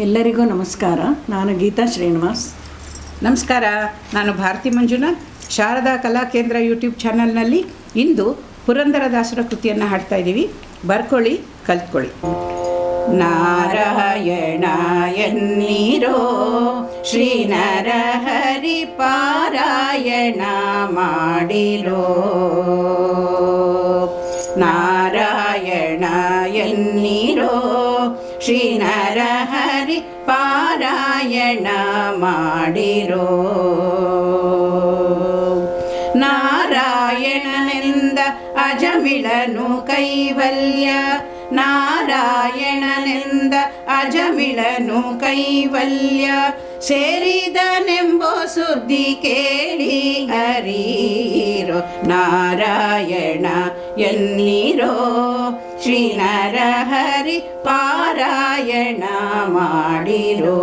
ಎಲ್ಲರಿಗೂ ನಮಸ್ಕಾರ. ನಾನು ಗೀತಾ ಶ್ರೀನಿವಾಸ್. ನಮಸ್ಕಾರ. ನಾನು ಭಾರತಿ ಮಂಜುನಾಥ್. ಶಾರದಾ ಕಲಾ ಕೇಂದ್ರ ಯೂಟ್ಯೂಬ್ ಚಾನಲ್ನಲ್ಲಿ ಇಂದು ಪುರಂದರದಾಸರ ಕೃತಿಯನ್ನು ಹಾಡ್ತಾ ಇದ್ದೀವಿ. ಬರ್ಕೊಳ್ಳಿ, ಕಲ್ತ್ಕೊಳ್ಳಿ. ನಾರಾಯಣ ಎನ್ನೀರೋ ಶ್ರೀ ನರಹರಿ ಪಾರಾಯಣ ಮಾಡಿರೋ. ನಾರಾಯಣ ಶ್ರೀ ನರಹರಿ ಪಾರಾಯಣ ಮಾಡಿರೋ ನಾರಾಯಣನೆಂದ ಅಜಮಿಳನು ಕೈವಲ್ಯ ನಾರಾಯಣನೆಂದ ಅಜಮಿಳನು ಕೈವಲ್ಯ. ಸೇರಿದನೆಂಬೋ ಸುದ್ದಿ ಕೇಳಿ ಹರಿರೋ ನಾರಾಯಣ ಎನ್ನಿರೋ. ಶ್ರೀ ನರಹರಿ ಪಾರಾಯಣ ಮಾಡಿರೋ.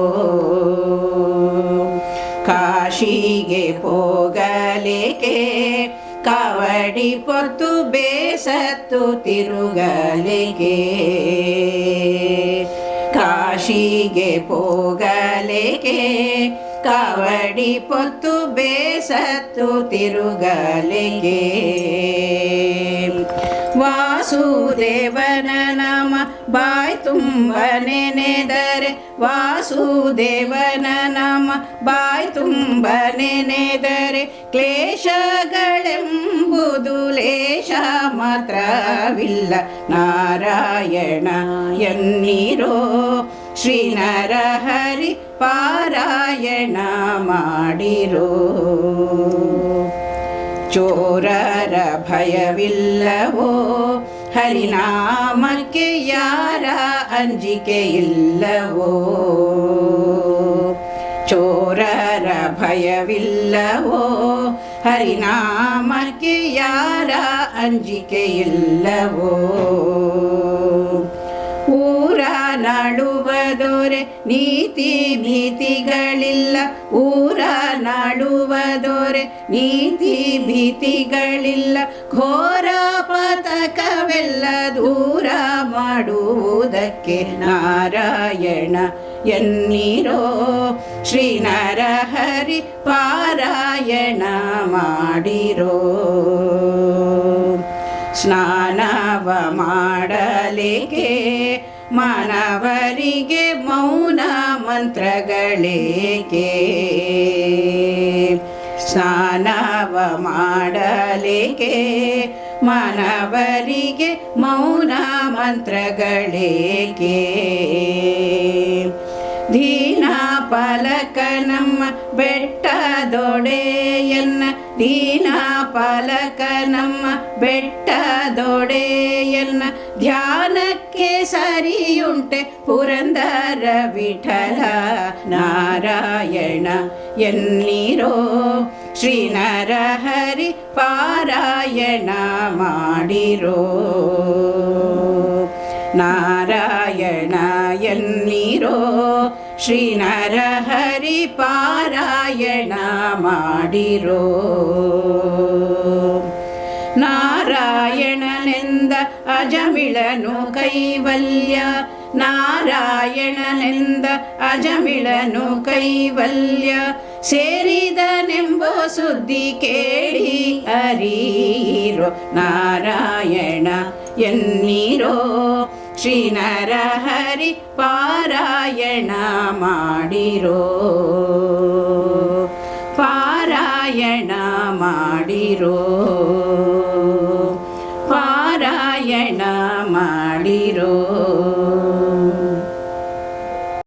ಕಾಶಿಗೆ ಹೋಗಲಿಕೆ? ಕವಡಿ ಪೊತ್ತು ಬೇಸತ್ತು ತಿರುಗಲಿಕೆ ಕಾಶಿಗೆ ಹೋಗಲಿಕೆ ಕವಡಿ ಪೊತ್ತು ಬೇಸತ್ತು ತಿರುಗಲಿಕೆ ವಾಸುದೇವನ ನಮ ಬಾಯ್ ತುಂಬ ನೆನೆದರೆ ವಾಸುದೇವನ ನಮ ಬಾಯ್ ತುಂಬ ನೆನೆದರೆ ಕ್ಲೇಶಗಳೆಂಬುದು ಲೇಷ ಮಾತ್ರವಿಲ್ಲ. ನಾರಾಯಣ ಎನ್ನಿರೋ. ಶ್ರೀನರಹರಿ ಪಾರಾಯಣ ಮಾಡಿರೋ. ಚೋರರ ಭಯವಿಲ್ಲವೋ ಹರಿನಾಮಕ್ಕೆ ಯಾರ ಅಂಜಿಕೆ ಇಲ್ಲವೋ ಚೋರರ ಭಯವಿಲ್ಲವೋ ಹರಿನಾಮಕ್ಕೆ ಯಾರ ಅಂಜಿಕೆ ಇಲ್ಲವೋ ಊರ ನಾಡುವದೋರೆ ನೀತಿ ಭೀತಿಗಳಿಲ್ಲ. ಊರ ನಾಡುವದೋರೆ ನೀತಿ ಭೀತಿಗಳಿಲ್ಲ. ಘೋರ ಪತಕವೆಲ್ಲ ದೂರ ಮಾಡುವುದಕ್ಕೆ ನಾರಾಯಣ ಎನ್ನೀರೋ. ಶ್ರೀ ನರಹರಿ ಪಾರಾಯಣ ಮಾಡಿರೋ. ಸ್ನಾನವ ಮಾಡಲಿಕ್ಕೆ ಮಾನವರಿಗೆ ಮೌನ ಮಂತ್ರಗಳೇಕೆ? ಸ್ನಾನವ ಮಾಡಲಿಕ್ಕೆ ಮಾನವರಿಗೆ ಮೌನ ಮಂತ್ರಗಳೇಕೆ? ದೀನ ಪಾಲಕ ನಮ್ಮ ಬೆಟ್ಟದೊಡೆಯನ್ನ ದೀನ ಪಾಲಕ ನಮ್ಮ ಬೆಟ್ಟದೊಡೆಯನ್ನ ಧ್ಯಾನಕ್ಕೆ ಸರಿಯುಂಟೆ ಪುರಂದರ ವಿಠಲ ನಾರಾಯಣ ಎನ್ನೀರೋ ಶ್ರೀ ನರಹರಿ ಪಾರಾಯಣ ಮಾಡಿರೋ ನಾರಾಯಣ ಎನ್ನಿರೋ ಶ್ರೀ ನರಹರಿ ಪಾರಾಯಣ ಮಾಡಿರೋ. ನಾರಾಯಣನೆಂದ ಅಜಮಿಳನು ಕೈವಲ್ಯ. ನಾರಾಯಣನೆಂದ ಅಜಮಿಳನು ಕೈವಲ್ಯ. ಸೇರಿದನೆಂಬೋ ಸುದ್ದಿ ಕೇಳಿ ಅರೀರೋ ನಾರಾಯಣ ಎನ್ನೀರೋ ಶ್ರೀ ನರಹರಿ ಪಾರಾಯಣ